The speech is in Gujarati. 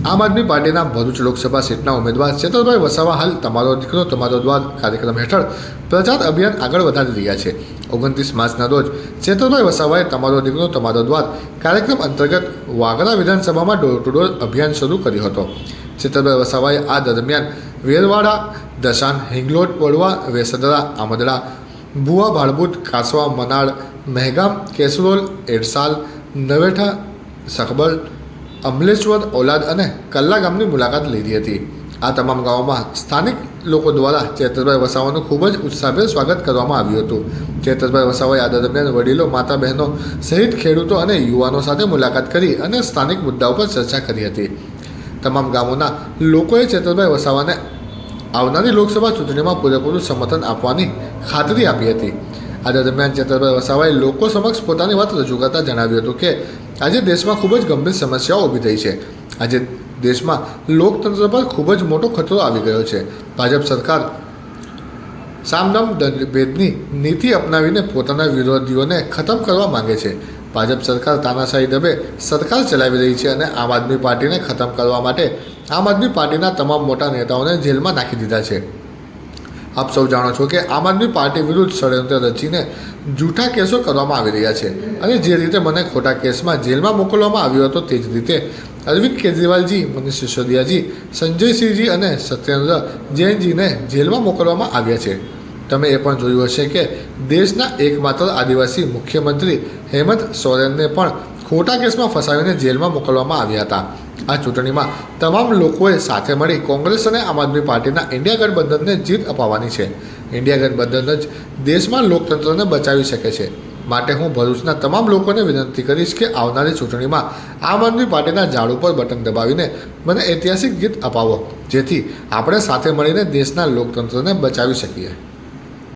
આમ આદમી પાર્ટીના ભરૂચ લોકસભા સીટના ઉમેદવાર ચેતરભાઈ વસાવા હાલ તમારો દીકરો, તમારો દ્વાર કાર્યક્રમ હેઠળ પ્રચાર અભિયાન આગળ વધારી રહ્યા છે. ઓગણત્રીસ માર્ચના રોજ ચેતરભાઈ વસાવાએ તમારો દીકરો, તમારો દ્વાર કાર્યક્રમ અંતર્ગત વાગરા વિધાનસભામાં ડોર ટુ ડોર અભિયાન શરૂ કર્યું હતો. ચેતરભાઈ વસાવાએ આ દરમિયાન વેરવાડા, દશાન, હિંગલોટ, પડવા, વેસદરા આમદડા ભુવા ભાડભૂત કાસવા, મનાળ, મહેગામ, કેસરોલ, એડસાલ, નવેઠા, સખબલ અમલેશ્વર, ઓલાદ અને કલ્લા ગામની મુલાકાત લીધી હતી. આ તમામ ગામોમાં સ્થાનિક લોકો દ્વારા ચેતરભાઈ વસાવાનું ખૂબ જ ઉત્સાહભેર સ્વાગત કરવામાં આવ્યું હતું. ચેતરભાઈ વસાવાએ આ દરમિયાન વડીલો માતા બહેનો સહિત ખેડૂતો અને યુવાનો સાથે મુલાકાત કરી અને સ્થાનિક મુદ્દાઓ પર ચર્ચા કરી હતી. તમામ ગામોના લોકોએ ચેતરભાઈ વસાવાને આવનારી લોકસભા ચૂંટણીમાં પૂરેપૂરું સમર્થન આપવાની ખાતરી આપી હતી. આ દરમિયાન ચેતરભાઈ વસાવાએ લોકો સમક્ષ પોતાની વાત રજૂ કરતા જણાવ્યું હતું કે આજે દેશમાં ખૂબ જ ગંભીર સમસ્યાઓ ઊભી થઈ છે. આજે દેશમાં લોકતંત્ર પર ખૂબ જ મોટો ખતરો આવી ગયો છે. ભાજપ સરકાર સામનામ ભેદની નીતિ અપનાવીને પોતાના વિરોધીઓને ખતમ કરવા માંગે છે. ભાજપ સરકાર તાનાશાહી દબે સરકાર ચલાવી રહી છે અને આમ આદમી પાર્ટીને ખતમ કરવા માટે આમ આદમી પાર્ટીના તમામ મોટા નેતાઓને જેલમાં નાખી દીધા છે. આપ સૌ જાણો છો કે આમ આદમી પાર્ટી વિરુદ્ધ ષડયંત્ર રચીને જૂઠા કેસો કરવામાં આવી રહ્યા છે. અને જે રીતે મને ખોટા કેસમાં જેલમાં મોકલવામાં આવ્યો હતો તે જ રીતે અરવિંદ કેજરીવાલજી, મનીષ સિસોદિયાજી, સંજયસિંહજી અને સત્યેન્દ્ર જૈનજીને જેલમાં મોકલવામાં આવ્યા છે. તમે એ પણ જોયું હશે કે દેશના એકમાત્ર આદિવાસી મુખ્યમંત્રી હેમંત સોરેનને પણ ખોટા કેસમાં ફસાવીને જેલમાં મોકલવામાં આવ્યા હતા. આ ચૂંટણીમાં તમામ લોકોએ સાથે મળી કોંગ્રેસ અને આમ આદમી પાર્ટીના ઇન્ડિયા ગઠબંધનને જીત અપાવવાની છે. ઇન્ડિયા ગઠબંધન જ દેશમાં લોકતંત્રને બચાવી શકે છે. માટે હું ભરૂચના તમામ લોકોને વિનંતી કરીશ કે આવનારી ચૂંટણીમાં આમ આદમી પાર્ટીના ઝાડ ઉપર બટન દબાવીને મને ઐતિહાસિક જીત અપાવો, જેથી આપણે સાથે મળીને દેશના લોકતંત્રને બચાવી શકીએ.